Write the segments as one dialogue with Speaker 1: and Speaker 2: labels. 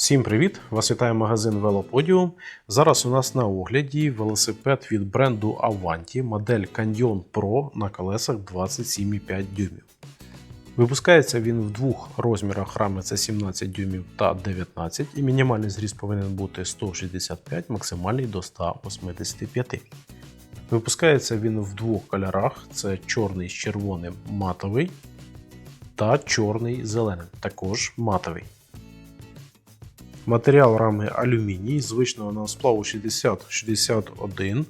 Speaker 1: Всім привіт! Вас вітає магазин Велоподіум. Зараз у нас на огляді велосипед від бренду Avanti, модель Canyon Pro на колесах 27,5 дюймів. Випускається він в двох розмірах рами це 17 дюймів та 19, і мінімальний зріст повинен бути 165, максимальний до 185. Випускається він в двох кольорах: це чорний з червоним матовий та чорний з зеленим, також матовий. Матеріал рами алюміній, звичного на сплаву 6061.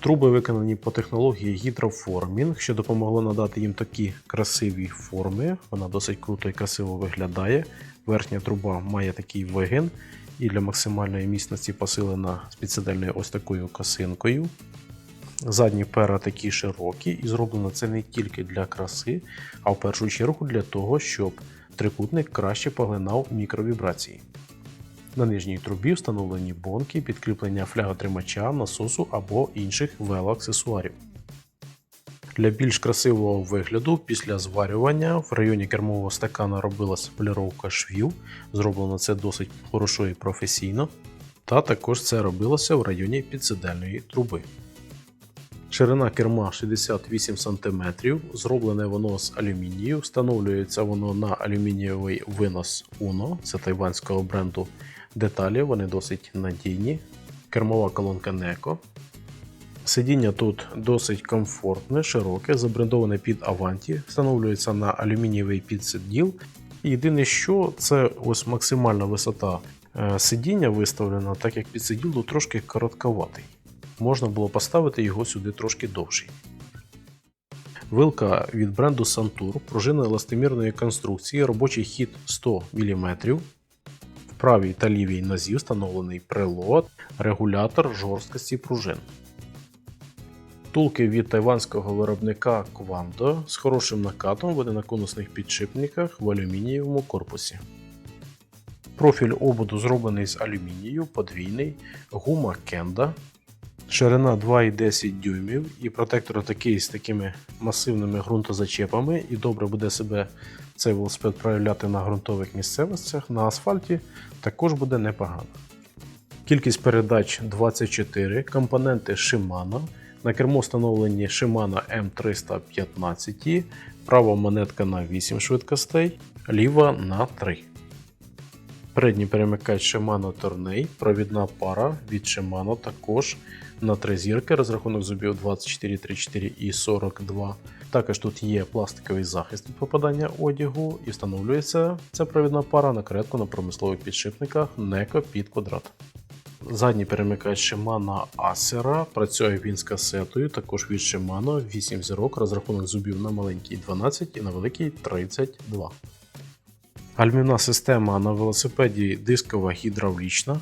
Speaker 1: Труби виконані по технології гідроформінг, що допомогло надати їм такі красиві форми. Вона досить круто і красиво виглядає. Верхня труба має такий вигин і для максимальної міцності посилена спеціальною ось такою косинкою. Задні пера такі широкі, і зроблено це не тільки для краси, а в першу чергу для того, щоб трикутник краще поглинав мікровібрації. На нижній трубі встановлені бонки, підкріплення фляготримача, насосу або інших велоаксесуарів. Для більш красивого вигляду після зварювання в районі кермового стакана робилася поліровка швів. Зроблено це досить хорошо і професійно. Та також це робилося в районі підсидельної труби. Ширина керма 68 см, зроблене воно з алюмінію, встановлюється воно на алюмінієвий винос Uno, це тайванського бренду деталі, вони досить надійні. Кермова колонка Neco. Сидіння тут досить комфортне, широке, забрендоване під Avanti, встановлюється на алюмінієвий підсиділ. Єдине, що це ось максимальна висота е, сидіння виставлена, так як підсиділ трошки коротковатий. Можна було поставити його сюди трошки довший. Вилка від бренду Santur, пружина еластомірної конструкції, робочий хід 100 мм. В правій та лівій нозі встановлений прилот, регулятор жорсткості пружин. Втулки від тайванського виробника Quando з хорошим накатом вони на підшипниках в алюмінієвому корпусі. Профіль ободу зроблений з алюмінію, подвійний, гума Кенда, ширина 2,10 дюймів і протектор такий з такими масивними ґрунтозачепами, і добре буде себе цей велосипед проявляти на ґрунтових місцевостях, на асфальті також буде непогано. Кількість передач 24, компоненти Shimano. На кермо встановлені Shimano M315, права монетка на 8 швидкостей, ліва на 3. Передній перемикач Shimano Tourney, провідна пара від Shimano також на 3 зірки, розрахунок зубів 24, 34 і 42. Також тут є пластиковий захист від попадання одягу і встановлюється ця провідна пара на кретку на промислових підшипниках NECO під квадрат. Задній перемикач Shimano Acera, працює він з касетою, також від Shimano 8 зірок, розрахунок зубів на маленький 12 і на великий 32. Гальмівна система на велосипеді дискова гідравлічна.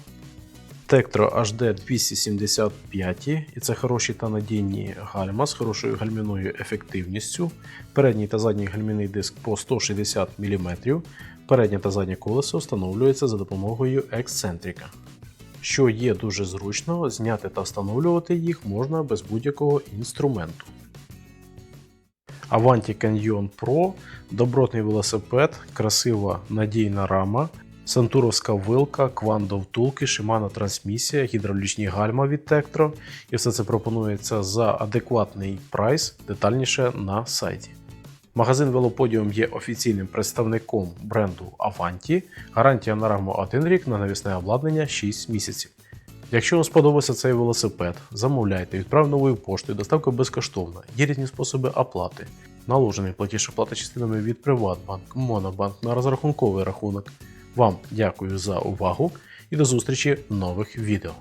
Speaker 1: Tektro HD 275, і це хороші та надійні гальма з хорошою гальмівною ефективністю. Передній та задній гальмівний диск по 160 мм. Переднє та заднє колесо встановлюється за допомогою ексцентрика. Що є дуже зручно, зняти та встановлювати їх можна без будь-якого інструменту. Avanti Canyon Pro добротний велосипед, красива надійна рама, сантуровська вилка, квандо втулки, Shimano трансмісія, гідравлічні гальма від Tektro. І все це пропонується за адекватний прайс, детальніше на сайті. Магазин Велоподіум є офіційним представником бренду Avanti. Гарантія на раму 1 рік на навісне обладнання 6 місяців. Якщо вам сподобався цей велосипед, замовляйте, відправ новою поштою, доставка безкоштовна, є різні способи оплати. Наложений платіж оплата частинами від Приватбанк, Монобанк на розрахунковий рахунок. Вам дякую за увагу і до зустрічі в нових відео.